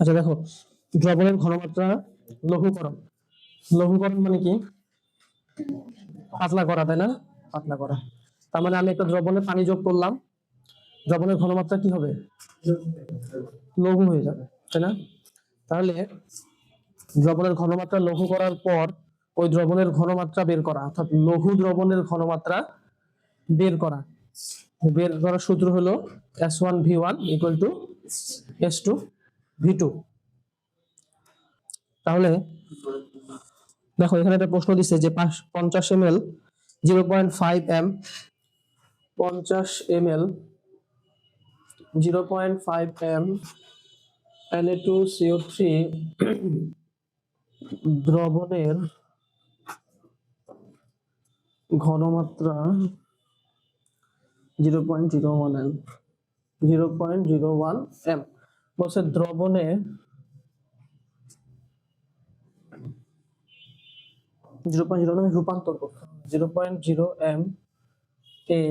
আচ্ছা দেখো, দ্রবণের ঘনমাত্রা লঘুকরণ। লঘুকরণ মানে কি? পাতলা করা, তাই না? পাতলা করা। তার মানে আমি একটা দ্রবণে পানি যোগ করলাম। দ্রবণের ঘনমাত্রা কি হবে? লঘু হয়ে যাবে, তাই না? তাহলে দ্রবণের ঘনমাত্রা লঘু করার পর ওই দ্রবণের ঘনমাত্রা বের করা, অর্থাৎ লঘু দ্রবণের ঘনমাত্রা বের করা। বের করার সূত্র হলো S one V one equal to S two V two তাহলে দেখো, এখানে একটা প্রশ্ন দিচ্ছে যে পঞ্চাশ M L zero point five M পঞ্চাশ M L zero point five M N A two C O three দ্রবণের ঘনমাত্রা zero point zero one M zero point zero one M বলছে দ্রবণে জিরো পয়েন্ট জিরো রূপান্তর করতে zero point zero M এ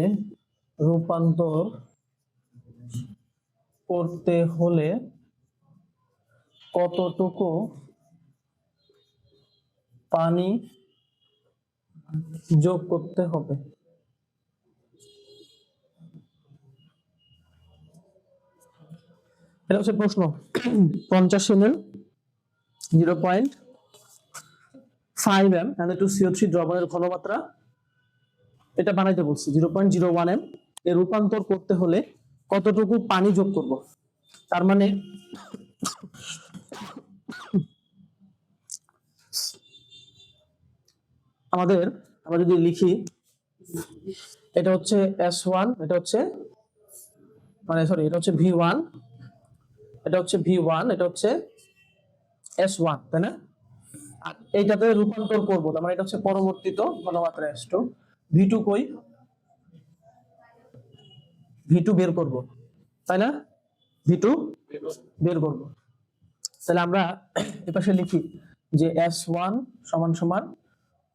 রূপান্তর করতে হলে কতটুকু পানি যোগ করতে হবে। এটা হচ্ছে প্রশ্ন। পঞ্চাশ M L zero point five M and two C O three দ্রবণের ঘনমাত্রা। এটা বানাইতে বলছি, zero point zero one M. এর রূপান্তর করতে হলে কতটুকু পানি যোগ করব? তার মানে আমাদের, আমরা যদি লিখি, এটা হচ্ছে এস ওয়ান এটা হচ্ছে মানে সরি এটা হচ্ছে ভি ওয়ান এটা হচ্ছে ভি ওয়ান এটা হচ্ছে এস ওয়ান তাই না? আর এইটাতে রূপান্তর করব, তার মানে এটা হচ্ছে পরবর্তীত ঘনমাত্রা এস টু ভি টু কই? ভি টু বের করব, তাই না? ভি টু বের করব। তাহলে আমরা এপাশে লিখি যে এস ওয়ান সমান সমান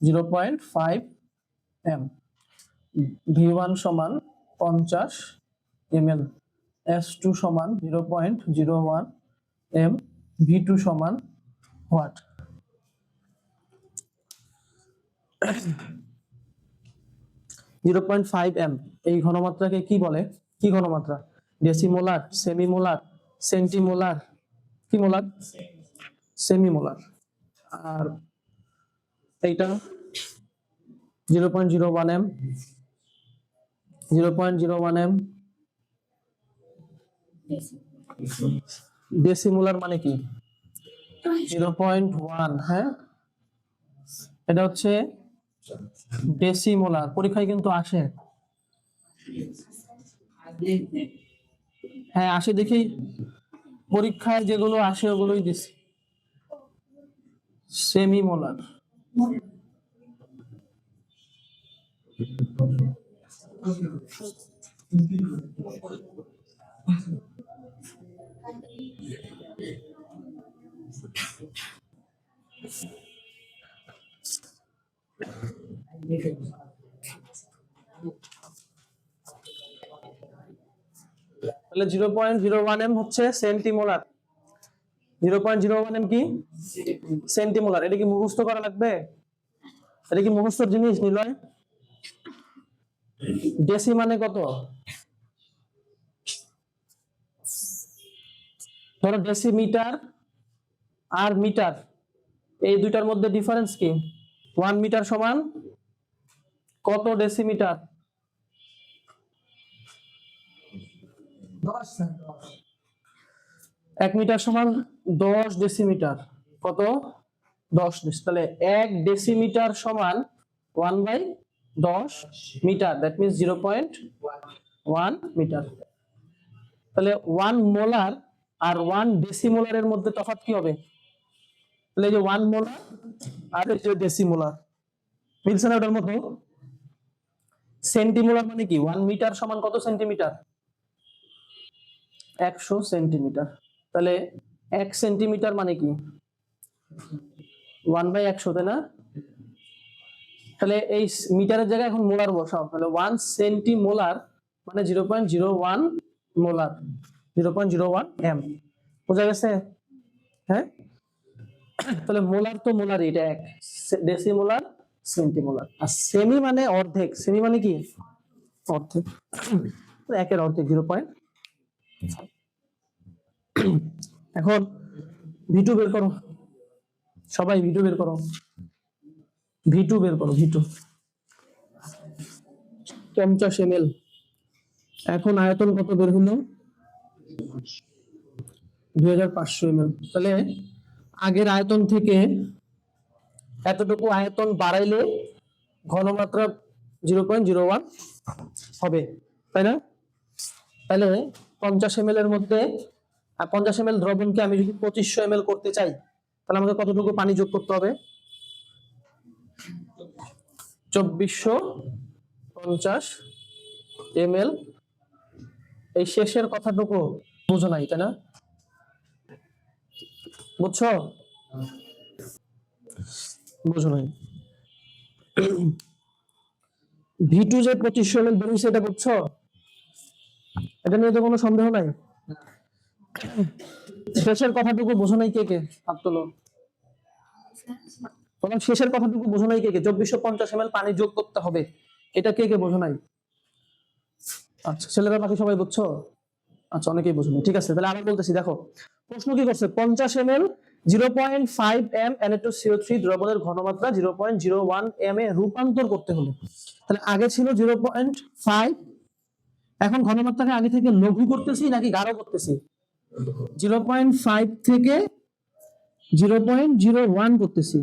zero point five M V one সমান পঞ্চাশ এম এল এস টু সমান zero point zero one M V two সমান what zero point five M এই ঘনমাত্রাকে কি বলে? কি ঘনমাত্রা? ডেসিমোলার সেমিমোলার সেন্টিমোলার কি মোলার সেমিমোলার আর এইটা zero point zero one M zero point zero one M decimolar মানে কি? জিরো পয়েন্ট ওয়ান হ্যাঁ? এটা হচ্ছে ডেসিমোলার পরীক্ষায় কিন্তু আসে। হ্যাঁ আসে দেখি পরীক্ষায় যেগুলো আসে ওগুলোই দিছি সেমি মোলার তাহলে zero point zero one M হচ্ছে centimolar zero point zero one কি? এটা কি মুখস্থ করা লাগবে? এটা কি জিনিস মানে কত? এই দুইটার মধ্যে ডিফারেন্স কি? ওয়ান মিটার সমান কত ডেসিমিটার? এক মিটার সমান দশ ডেসিমিটার কত? দশ তাহলে এক ডেসিমিটার সমান ওয়ান বাই দশ metre. That means zero point one metre. তাহলে ওয়ান মোলার আর ওয়ান ডেসিমোলারের মধ্যে তফাৎ কি হবে? তাহলে যে ওয়ান মোলার আর এই যে ডেসিমোলার মিলছে না ওটার মতো? সেন্টিমোলার মানে কি? ওয়ান মিটার সমান কত সেন্টিমিটার একশো সেন্টিমিটার তাহলে এক সেন্টিমিটার মানে কি? ওয়ান বাই একশো, তাই না? তাহলে এই মিটারের জায়গায় এখন মোলার বসাও। তাহলে ওয়ান সেন্টিমোলার মানে zero point zero one molar zero point zero one M বোঝা গেছে? হ্যাঁ? তাহলে মোলার তো মোলার এটা এক। ডেসিমোলার সেন্টিমোলার আর সেমি মানে অর্ধেক। সেমি মানে কি? অর্ধেক। একের অর্ধেক জিরো পয়েন্ট এখন ভিটু বের করো। সবাই ভিটু বের করো। ভিটু বের করো, ভিটু। পঞ্চাশ এম এখন আয়তন কত বের হলো? দুই হাজার পাঁচশো এম তাহলে আগের আয়তন থেকে এতটুকু আয়তন বাড়াইলে ঘনমাত্রা জিরো পয়েন্ট জিরো ওয়ান হবে, তাই না? তাহলে পঞ্চাশ এম এর মধ্যে পঞ্চাশ এম এল দ্রবণকে আমি যদি পঁচিশশো এম করতে চাই, তাহলে আমাকে কতটুকু পানি যোগ করতে হবে? চব্বিশশো পঞ্চাশ এম এই শেষের কথাটুকু বুঝো নাই, তাই না? বুঝছ? বুঝো নাই। ভি টু যে পঁচিশশো এম এল বেরিয়েছে, এটা বুঝছ? এটা নিয়ে তো কোনো সন্দেহ নাই? শেষের কথাটুকু বোঝো নাই কে কে? হাত তোলো। শেষের কথাটুকু বোঝো নাই কে কে? চব্বিশশো পঞ্চাশ এম পানি যোগ করতে হবে। এটা কে কে বোঝো নাই? আচ্ছা ছেলেরা বাকি সবাই বুঝছ? আচ্ছা অনেকেই বোঝো ঠিক আছে, তাহলে আবার বলতেছি, দেখো। প্রশ্ন কি করছে? পঞ্চাশ M L zero point five M N two C O three দ্রবণের ঘনমাত্রা zero point zero one M এ রূপান্তর করতে হলো। তাহলে আগে ছিল জিরো পয়েন্ট ফাইভ, এখন ঘনমাত্রাকে আগে থেকে লঘু করতেছি নাকি গাঢ় করতেছি? জিরো পয়েন্ট ফাইভ থেকে জিরো পয়েন্ট জিরো ওয়ান করতেছি।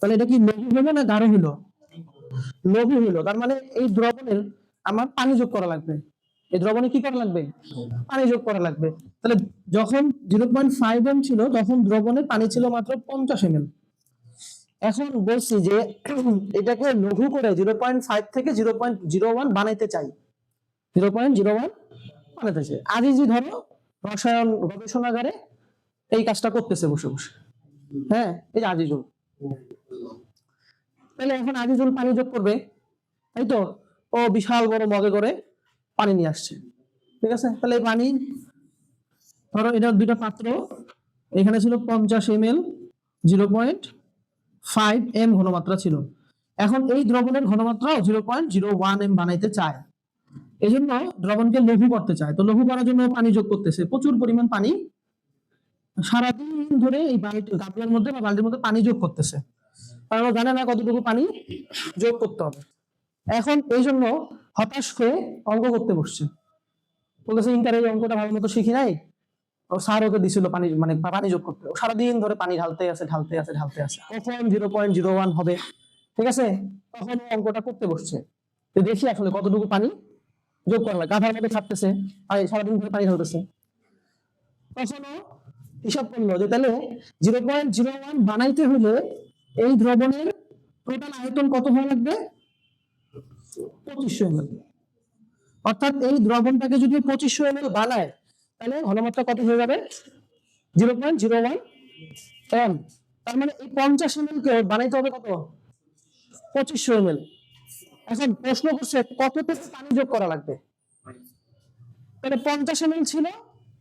তাহলে এটা কি লঘু হলো না গাঢ় হলো? লঘু হলো। তার মানে এই দ্রবণের আমার পানি যোগ করা লাগবে। এই দ্রবণে কি করা লাগবে? পানি যোগ করা লাগবে। তাহলে যখন জিরো পয়েন্ট ফাইভ এম ছিল, তখন দ্রবণে পানি ছিল মাত্র পঞ্চাশ এম এখন বলছি যে এটাকে লঘু করে জিরো পয়েন্ট ফাইভ থেকে জিরো পয়েন্ট জিরো ওয়ান বানাইতে চাই। জিরো পয়েন্ট জিরো ওয়ান বানাইতে চাই। আজই ধরো রসায়ন গবেষণাগারে এই কাজটা করতেছে বসে বসে। হ্যাঁ এই যে আজিজুল। তাহলে এখন আজিজুল পানি যোগ করবে, তাই তো? ও বিশাল বড় মগে করে পানি নিয়ে আসছে। ঠিক আছে? তাহলে এই পানি, ধরো এটা দুইটা পাত্র, এখানে ছিল পঞ্চাশ M L zero point five M ঘনমাত্রা ছিল। এখন এই দ্রবণের ঘনমাত্রাও zero point zero one M বানাইতে চায়। এই জন্য দ্রবণকে লঘু করতে চায়। তো লঘু করার জন্য পানি যোগ করতেছে। প্রচুর পরিমাণ পানি সারাদিন ধরে এই বালতি গামলার মধ্যে বা বালতির মধ্যে পানি যোগ করতেছে। ও জানে না কতটুকু পানি যোগ করতে হবে। এখন এই জন্য হতাশ হয়ে অঙ্ক করতে বসছে। বলতেছে, ইন্টার, এই অঙ্কটা ভালো মতো শিখি নাই? ও ওকে দিছিল পানি মানে পানি যোগ করতে। সারাদিন ধরে পানি ঢালতে আছে ঢালতে আছে ঢালতে আছে। কখন জিরো পয়েন্ট জিরো ওয়ান হবে? ঠিক আছে? তখন অঙ্কটা করতে বসছে। দেখি আসলে কতটুকু পানি যোগ করা লাগে গাধার মধ্যে খাটতেছে আর সারাদিন ধরে পানি ঢালতেছে। তখন ও হিসাব করল যে তাহলে জিরো পয়েন্ট জিরো ওয়ান বানাইতে হলে এই দ্রবণের টোটাল আয়তন কত হওয়া লাগবে? পঁচিশশো এমএল অর্থাৎ এই দ্রবণটাকে যদি পঁচিশশো এমএল বানায়, তাহলে ঘনমাত্রা কত হয়ে যাবে? Zero point zero one M তার মানে এই পঞ্চাশ এমএল কে বানাইতে হবে কত? পঁচিশশো এমএল এখন প্রশ্ন করছে কতটুকু পানি যোগ করা লাগবে? তাহলে পঞ্চাশ এমএল ছিল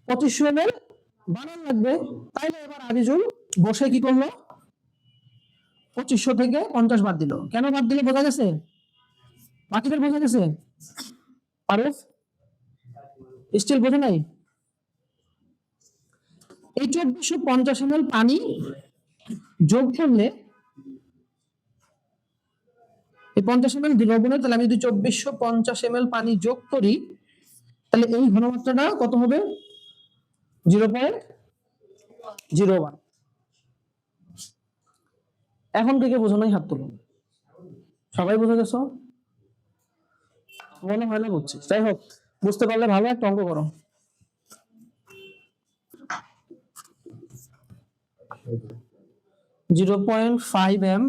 পঁচিশশো এমএল, বানান লাগবে। তাইলে এবার আজিজুল বসে কি করল? পঁচিশশো থেকে পঞ্চাশ বাদ দিল। কেন বাদ দিলে বোঝা গেছে? বাকিদের বোঝা গেছে? আরে স্টিল বোঝে নাই? এই চব্বিশশো পঞ্চাশ এম পানি যোগ করলে এই পঞ্চাশ এম এল দ্রবণে তাহলে আমি যদি চব্বিশশো পঞ্চাশ এম পানি যোগ করি, তাহলে এই ঘনমাত্রাটা কত হবে? Zero point zero one. এখন কে কে বোঝো নাই হাত তুলুন? সবাই বোঝা গেছো? মনে হয় না বুঝছি। যাই হোক, বুঝতে পারলে ভালো একটা অঙ্ক করো। Zero point five M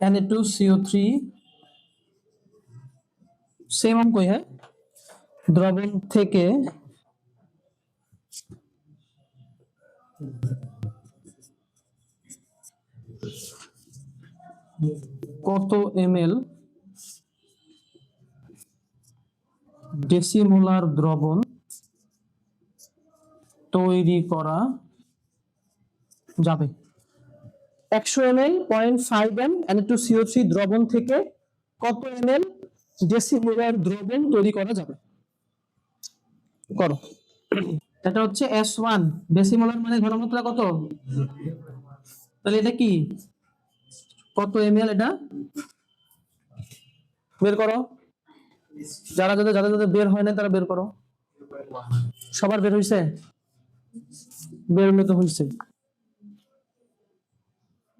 Na2CO3 same অঙ্কই হ্যাঁ দ্রবণ থেকে কত এমএল ডেসিমোলার দ্রবণ তৈরি করা যাবে? একশো M L, point five M, N two C O three দ্রবণ থেকে কত এমএল ডেসিমোলার দ্রবণ তৈরি করা যাবে? করো। এটা হচ্ছে এস ওয়ান, ডেসিমোলার মানে ঘনমাত্রা কত? তাহলে এটা কি? কত এমএল এটা? বের করো। যারা যাদের যাদের যাদের বের হয় না তারা বের করো। সবার বের হয়েছে বের হলে তো হয়েছে